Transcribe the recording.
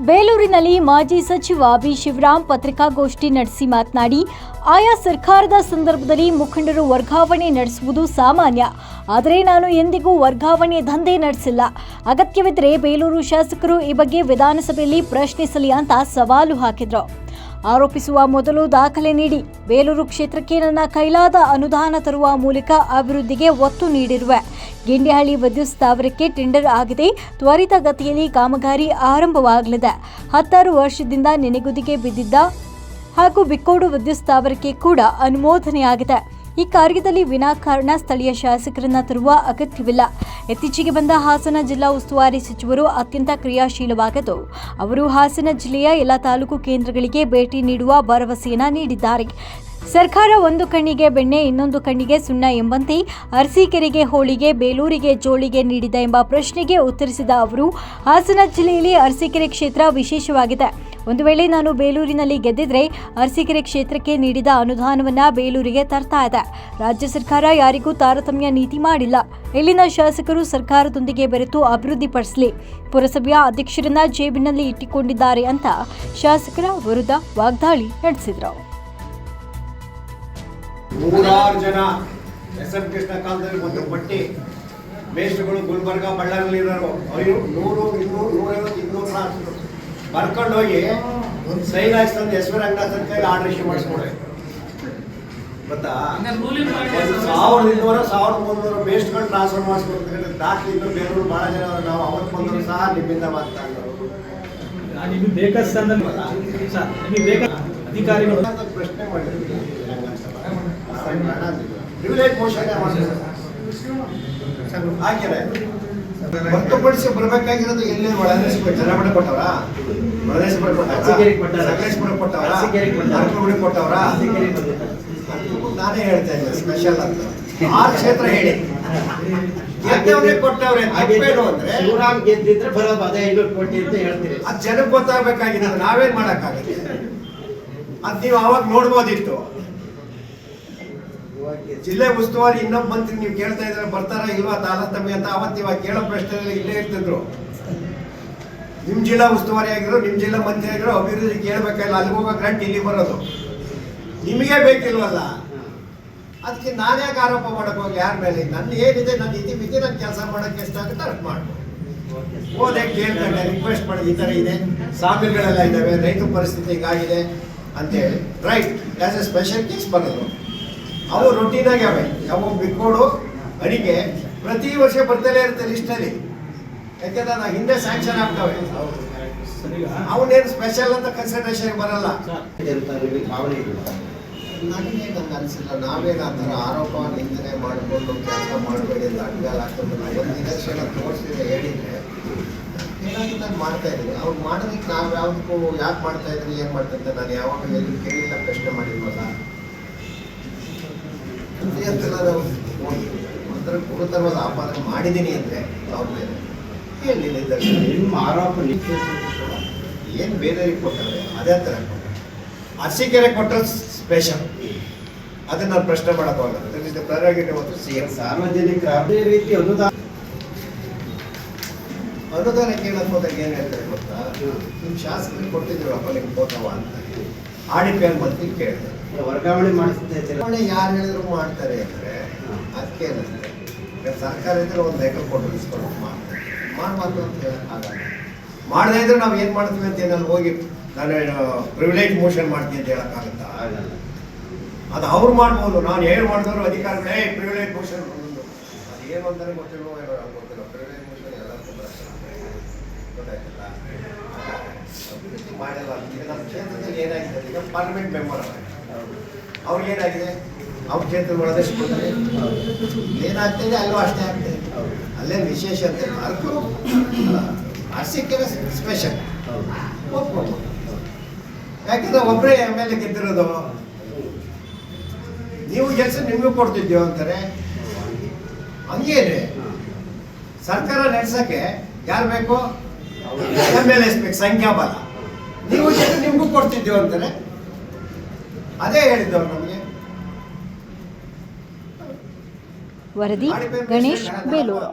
ಬೇಲೂರಿನಲ್ಲಿ ಮಾಜಿ ಸಚಿವ ಬಿ ಶಿವರಾಮ್ ಪತ್ರಿಕಾಗೋಷ್ಠಿ ನಡೆಸಿ ಮಾತನಾಡಿ, ಆಯಾ ಸರ್ಕಾರದ ಸಂದರ್ಭದಲ್ಲಿ ಮುಖಂಡರು ವರ್ಗಾವಣೆ ನಡೆಸುವುದು ಸಾಮಾನ್ಯ. ಆದರೆ ನಾನು ಎಂದಿಗೂ ವರ್ಗಾವಣೆ ದಂಧೆ ನಡೆಸಿಲ್ಲ. ಅಗತ್ಯವಿದ್ದರೆ ಬೇಲೂರು ಶಾಸಕರು ಈ ಬಗ್ಗೆ ವಿಧಾನಸಭೆಯಲ್ಲಿ ಪ್ರಶ್ನಿಸಲಿ ಅಂತ ಸವಾಲು ಹಾಕಿದ್ರು. ಆರೋಪಿಸುವ ಮೊದಲು ದಾಖಲೆ ನೀಡಿ. ಬೇಲೂರು ಕ್ಷೇತ್ರಕ್ಕೆ ನನ್ನ ಕೈಲಾದ ಅನುದಾನ ತರುವ ಮೂಲಕ ಅಭಿವೃದ್ಧಿಗೆ ಒತ್ತು ನೀಡಿರುವೆ. ಗಿಂಡಿಹಳ್ಳಿ ವಿದ್ಯುತ್ ಸ್ಥಾವರಕ್ಕೆ ಟೆಂಡರ್ ಆಗಿದೆ. ತ್ವರಿತಗತಿಯಲ್ಲಿ ಕಾಮಗಾರಿ ಆರಂಭವಾಗಲಿದೆ. ಹತ್ತಾರು ವರ್ಷದಿಂದ ನೆನೆಗುದಿಗೆ ಬಿದ್ದಿದ್ದ ಹಾಗೂ ಬಿಕ್ಕೋಡು ವಿದ್ಯುತ್ ಸ್ಥಾವರಕ್ಕೆ ಕೂಡ ಅನುಮೋದನೆಯಾಗಿದೆ. ಈ ಕಾರ್ಯದಲ್ಲಿ ವಿನಾಕಾರಣ ಸ್ಥಳೀಯ ಶಾಸಕರನ್ನ ತರುವ ಅಗತ್ಯವಿಲ್ಲ. ಇತ್ತೀಚೆಗೆ ಬಂದ ಹಾಸನ ಜಿಲ್ಲಾ ಉಸ್ತುವಾರಿ ಸಚಿವರು ಅತ್ಯಂತ ಕ್ರಿಯಾಶೀಲವಾಗಿದ್ದು ಅವರು ಹಾಸನ ಜಿಲ್ಲೆಯ ಎಲ್ಲ ತಾಲೂಕು ಕೇಂದ್ರಗಳಿಗೆ ಭೇಟಿ ನೀಡುವ ಭರವಸೆಯನ್ನ ನೀಡಿದ್ದಾರೆ. ಸರ್ಕಾರ ಒಂದು ಕಣ್ಣಿಗೆ ಬೆಣ್ಣೆ, ಇನ್ನೊಂದು ಕಣ್ಣಿಗೆ ಸುಣ್ಣ ಎಂಬಂತೆ ಅರಸೀಕೆರೆಗೆ ಹೋಳಿಗೆ, ಬೇಲೂರಿಗೆ ಜೋಳಿಗೆ ನೀಡಿದ ಎಂಬ ಪ್ರಶ್ನೆಗೆ ಉತ್ತರಿಸಿದ ಅವರು, ಹಾಸನ ಜಿಲ್ಲೆಯಲ್ಲಿ ಅರಸೀಕೆರೆ ಕ್ಷೇತ್ರ ವಿಶೇಷವಾಗಿದೆ. ಒಂದು ವೇಳೆ ನಾನು ಬೇಲೂರಿನಲ್ಲಿ ಗೆದ್ದಿದ್ರೆ ಅರಸೀಕೆರೆ ಕ್ಷೇತ್ರಕ್ಕೆ ನೀಡಿದ ಅನುದಾನವನ್ನ ಬೇಲೂರಿಗೆ ತರ್ತಾ ಇದೆ. ರಾಜ್ಯ ಸರ್ಕಾರ ಯಾರಿಗೂ ತಾರತಮ್ಯ ನೀತಿ ಮಾಡಿಲ್ಲ. ಇಲ್ಲಿನ ಶಾಸಕರು ಸರ್ಕಾರದೊಂದಿಗೆ ಬೆರೆತು ಅಭಿವೃದ್ಧಿಪಡಿಸಲಿ. ಪುರಸಭೆಯ ಅಧ್ಯಕ್ಷರನ್ನ ಜೇಬಿನಲ್ಲಿ ಇಟ್ಟುಕೊಂಡಿದ್ದಾರೆ ಅಂತ ಶಾಸಕರ ವಿರುದ್ಧ ವಾಗ್ದಾಳಿ ನಡೆಸಿದರು. ನೂರಾರು ಜನ ಎಸ್ ಎಂ ಕೃಷ್ಣ ಕಾಲದಲ್ಲಿ ಒಂದು ಪಟ್ಟಿ ಮೇಷ್ಟ್ರುಗಳು ಗುಲ್ಬರ್ಗ ಬಳ್ಳಾರಿಯಲ್ಲಿ ಇರೋರು. ಅವರು ನೂರು ಇನ್ನೂರು ನೂರೈವತ್ತು ಇನ್ನೂರು ಹಾಕಿದ್ರು ಬರ್ಕೊಂಡು ಹೋಗಿ ಒಂದು ಸೈನ್ ಹಾಕ್ಸ್ತಂದು ಎಸ್ ವಿ ರಂಗನಾಥನ್ ಕೈಲಿ ಆರ್ಡರ್ ಇಶ್ಯೂ ಮಾಡಿಸ್ಕೊಡ್ರಿ. ಗೊತ್ತಾ? ಒಂದು ಸಾವಿರದ ಇನ್ನೂರ ಸಾವಿರದ ಮುನ್ನೂರು ಮೇಷ್ಟ್ಗಳು ಟ್ರಾನ್ಸ್ಫರ್ ಮಾಡಿಸ್ಕೊಡ್ತಾರೆ. ದಾಖಲೆ ಬೇರೆ ಬೇರೆಯವರು ಭಾಳ ಜನ ಅವ್ರು ನಾವು ಅವತ್ತು ಬಂದರು ಸಹ ನಿಮ್ಮಿಂದ ನಿಮಗೆ ಬೇಕಾದ ಅಧಿಕಾರಿಗಳು ಪ್ರಶ್ನೆ ಮಾಡಿದ್ರು. ಪ್ರಿವಿಲೇಜ್ ಮೋಷನ್ ಹಾಕಿದೆ ಹೊರತುಪಡಿಸಿ ಬರ್ಬೇಕಾಗಿರೋದು ಎಲ್ಲೇ ಒಳದೇಶಕ್ಕೆ ಜನಬಡ ಕೊಟ್ಟವ್ರ? ಒಳದೇಶಪುರ ಕೊಟ್ಟಾರ. ಸಕಲೇಶ್ಪುರ ಕೊಟ್ಟವರ. ಅರಕಲಗೂಡಿಗೆ ಕೊಟ್ಟವ್ರ? ನಾನೇ ಹೇಳ್ತಾ ಇದ್ದೆ ಸ್ಪೆಷಲ್ ಅಂತ. ಆ ಕ್ಷೇತ್ರ ಹೇಳಿ. ಗೆದ್ದವ್ರಿಗೆ ಕೊಟ್ಟವ್ರೆ ತಪ್ಪೇನು ಅಂದ್ರೆ ಶಿವರಾಮ್ ಗೆದ್ದಿದ್ರೆ ಬರೋದು ಅದೇ ಐನೂರು ಕೋಟಿ ಅಂತ ಹೇಳ್ತೀರಿ. ಅದ್ ಜನಕ್ಕೆ ಗೊತ್ತಾಗಬೇಕಾಗಿದೆ ನಾವೇನ್ ಮಾಡಕ್ಕಾಗತ್ತೆ? ಅದ್ ನೀವು ಅವಾಗ ನೋಡ್ಬೋದಿತ್ತು. ಜಿಲ್ಲೆ ಉಸ್ತುವಾರಿ ಇನ್ನೊಬ್ಬ ಮಂತ್ರಿ ನೀವು ಕೇಳ್ತಾ ಇದ್ರೆ ಬರ್ತಾರ ಇಲ್ವಾ? ತಾರತಮ್ಯ ಅಂತ ಅವತ್ತು ಇವಾಗ ಕೇಳೋ ಪ್ರಶ್ನೆಯಲ್ಲಿ ಇಲ್ಲೇ ಇರ್ತಿದ್ರು. ನಿಮ್ ಜಿಲ್ಲಾ ಉಸ್ತುವಾರಿ ಆಗಿರೋ, ನಿಮ್ ಜಿಲ್ಲಾ ಮಂತ್ರಿ ಆಗಿರೋ ಅಭಿವೃದ್ಧಿ ಕೇಳ್ಬೇಕಲ್ಲ ಅಲ್ಲಿ ಹೋಗೋ ಗ್ರಂಟ್ ಇಲ್ಲಿ ಬರೋದು. ನಿಮಗೆ ಬೇಕಿಲ್ವಲ್ಲ? ಅದಕ್ಕೆ ನಾನ್ಯಾಕೆ ಆರೋಪ ಮಾಡಕ್ ಹೋಗಿ ಯಾರ ಮೇಲೆ? ನನ್ನ ಏನಿದೆ ನನ್ನ ಇತಿ ಮಿತಿ ನನ್ನ ಕೆಲಸ ಮಾಡಕ್ಕೆ ಎಷ್ಟಾಗುತ್ತೆ ಅಷ್ಟು ಮಾಡ್ಬೋದು. ಹೋದೆ, ಕೇಳ್ಕೊಂಡೆ ರಿಕ್ವೆಸ್ಟ್ ಮಾಡಿ, ಈ ಥರ ಇದೆ. ಸಾಮಿಲ್ಗಳೆಲ್ಲ ಇದ್ದಾವೆ, ರೈತ ಪರಿಸ್ಥಿತಿ ಹಿಂಗಾಗಿದೆ ಅಂತೇಳಿ write as a special case ಬರೋದು. ಅವು ರೊಟ್ಟಿನಾಗೆ ಅವೆ. ಅವು ಬಿಟ್ಕೊಡು ಅಡಿಗೆ ಪ್ರತಿ ವರ್ಷ ಬರ್ತಲೇ ಇರುತ್ತೆ ಲಿಸ್ಟಲ್ಲಿ ಯಾಕೆಂದ್ರೆ ನಾವು ಹಿಂದೆ ಸ್ಯಾಂಕ್ಷನ್ ಆಗ್ತವೆ. ಅವನೇನು ಸ್ಪೆಷಲ್ ಅಂತ ಕನ್ಸಿಡರೇಷನ್ ಬರಲ್ಲ. ಭಾವನೆ ನನಗೆ ನಂಗೆ ಅನಿಸಿಲ್ಲ. ನಾವೇನು ಆ ಥರ ಆರೋಪ ನಿಂದನೆ ಮಾಡಿಕೊಂಡು ಕೆಲಸ ಮಾಡಬೇಡಿ ಅಡ್ಗಾಲ ಹಾಕೊಂಡು ಒಂದು ನಿದರ್ಶನ ತೋರಿಸಿದ್ರೆ ಹೇಳಿದ್ರೆ ಏನಾಗಿ ನಾನು ಮಾಡ್ತಾ ಇದ್ದೀನಿ. ಅವ್ರು ಮಾಡೋದಕ್ಕೆ ನಾವು ಯಾವುದಕ್ಕೂ ಯಾಕೆ ಮಾಡ್ತಾ ಇದ್ರಿ, ಏನು ಮಾಡ್ತಾ ನಾನು ಯಾವಾಗ ಎಲ್ಲಿ ಕೇಳಿಲ್ಲ, ಪ್ರಶ್ನೆ ಮಾಡಿಲ್ವಲ್ಲ. ಒಂಥರ ಗುರುತರವಾದ ಆಪಾದನೆ ಮಾಡಿದ್ದೀನಿ ಅಂದ್ರೆ ಅವ್ರ ಮೇಲೆ ಹೇಳಿ ನಿದರ್ಶನ ನಿಮ್ಮ ಆರೋಪ ಏನು ಬೇರೆಯವ್ರಿಗೆ ಕೊಟ್ಟರೆ ಅದೇ ಥರ ಕೊಟ್ಟರೆ ಅರಸೀಕೆರೆ ಕೊಟ್ಟರೆ ಸ್ಪೆಷಲ್ ಅದನ್ನ ನಾನು ಪ್ರಶ್ನೆ ಮಾಡೋಕ್ಕಾಗಲ್ಲ that is the prerogative of C M ಸಾರ್ವಜನಿಕರ ಅದೇ ರೀತಿ ಅನುದಾನ ಅನುದಾನ ಕೇಳಕ್ಕೆ ಹೋದಾಗ ಏನು ಹೇಳ್ತಾರೆ ಗೊತ್ತಾ? ನಿಮ್ಮ ಶಾಸಕರಿಗೆ ಕೊಟ್ಟಿದ್ದೀವಪ್ಪ ನಿಮ್ಗೆ ಹೋಗವ ಅಂತ. ಆರ್ ಡಿ ಕೇಳ್ತಾರೆ ಕೇಳಿದೆ. ವರ್ಗಾವಣೆ ಮಾಡಿಸ್ತಾ ಚುನಾವಣೆ ಯಾರು ಹೇಳಿದ್ರು ಮಾಡ್ತಾರೆ ಅಂದರೆ ಅದಕ್ಕೆ ಏನಂದರೆ ಸರ್ಕಾರ ಇದ್ರೆ ಒಂದು ಲೆಕ್ಕ ಕೊಟ್ಟು ಇಸ್ಕೊಂಡು ಮಾಡ್ತಾರೆ. ಮಾಡಬಾರ್ದು ಅಂತ ಹೇಳೋಕ್ಕಾಗಲ್ಲ ಮಾಡದೇ ಇದ್ರೆ ನಾವು ಏನು ಮಾಡ್ತೀವಿ ಅಂತ ಏನಲ್ಲಿ ಹೋಗಿ ನಾನು ಪ್ರಿವಿಲೇಜ್ ಮೋಷನ್ ಮಾಡ್ತೀನಿ ಅಂತ ಹೇಳೋಕ್ಕಾಗುತ್ತ ಆಗಲ್ಲ. ಅದು ಅವ್ರು ಮಾಡ್ಬೋದು. ನಾನು ಏನು ಮಾಡಿದವರು ಏ ಪ್ರಿವಿಲೇಜ್ ಮೋಷನ್ ಅದು ಏನು ಅಂತಾನೆ ಗೊತ್ತಿಲ್ಲ ಗೊತ್ತಿಲ್ಲ. ಪ್ರಿವಿಲೇಜ್ ಮೋಷನ್ ಎಲ್ಲರಿಗೂ ಬರುತ್ತೆ. ಗೊತ್ತಾಯ್ತಲ್ಲ? ಅಭಿವೃದ್ಧಿ ಮಾಡಲ್ಲ ಈಗ ನಮ್ಮ ಕ್ಷೇತ್ರದಲ್ಲಿ ಏನಾಗಿದೆ ಈಗ ಪಾರ್ಲಿಮೆಂಟ್ ಮೆಂಬರ್ ಅವ್ರು ಅವ್ರಿಗೆ ಏನಾಗಿದೆ ಅವ್ರ ಕ್ಷೇತ್ರ ಒಳದಷ್ಟು ಕೊಡ್ತಾರೆ ಏನಾಗ್ತಿದೆ ಅಲ್ಲೂ ಅಷ್ಟೇ ಆಗ್ತದೆ ಅಲ್ಲೇ ವಿಶೇಷ ಅಂತ. ಅದಕ್ಕೂ ಅರಸಿಕೆರೆ ಸ್ಪೆಷಲ್ ಒಪ್ಕೊಂಡು ಯಾಕಂದ್ರೆ ಒಬ್ಬರೇ ಎಂ ಎಲ್ ಎ ಗೆದ್ದಿರೋದು ನೀವು ಕೆಲಸ ನಿಮಗೂ ಕೊಡ್ತಿದ್ಯೋ ಅಂತಾರೆ ಹಂಗೇನೆ ಸರ್ಕಾರ ನಡೆಸಕ್ಕೆ ಯಾರು ಬೇಕು ಎಸ್ ಬೇಕು ಸಂಖ್ಯಾಬಲ ನೀವು ಜನ ನಿಮಗೂ ಕೊಡ್ತಿದ್ದೀವಿ ಅಂತಾರೆ ಅದೇ ಹೇಳಿದ್ದವ್ರು ನಮಗೆ. ವರದಿ ಗಣೇಶ್ ಬೇಲೂರು.